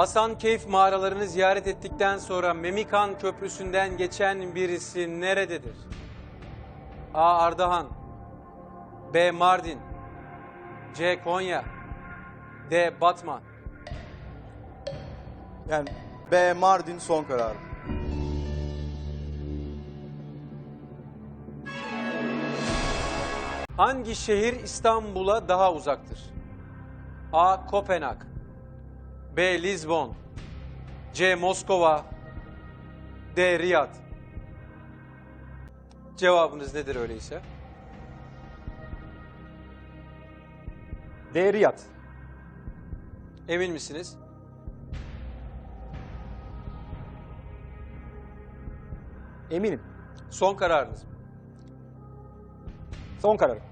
Hasan Keyf mağaralarını ziyaret ettikten sonra Memikan Köprüsü'nden geçen birisi nerededir? A. Ardahan B. Mardin C. Konya D. Batman Yani B Mardin son karar. Hangi şehir İstanbul'a daha uzaktır? A. Kopenhag B. Lisbon C. Moskova D. Riyad Cevabınız nedir öyleyse? D. Riyad. Emin misiniz? Eminim. Son kararınız mı? Son kararım.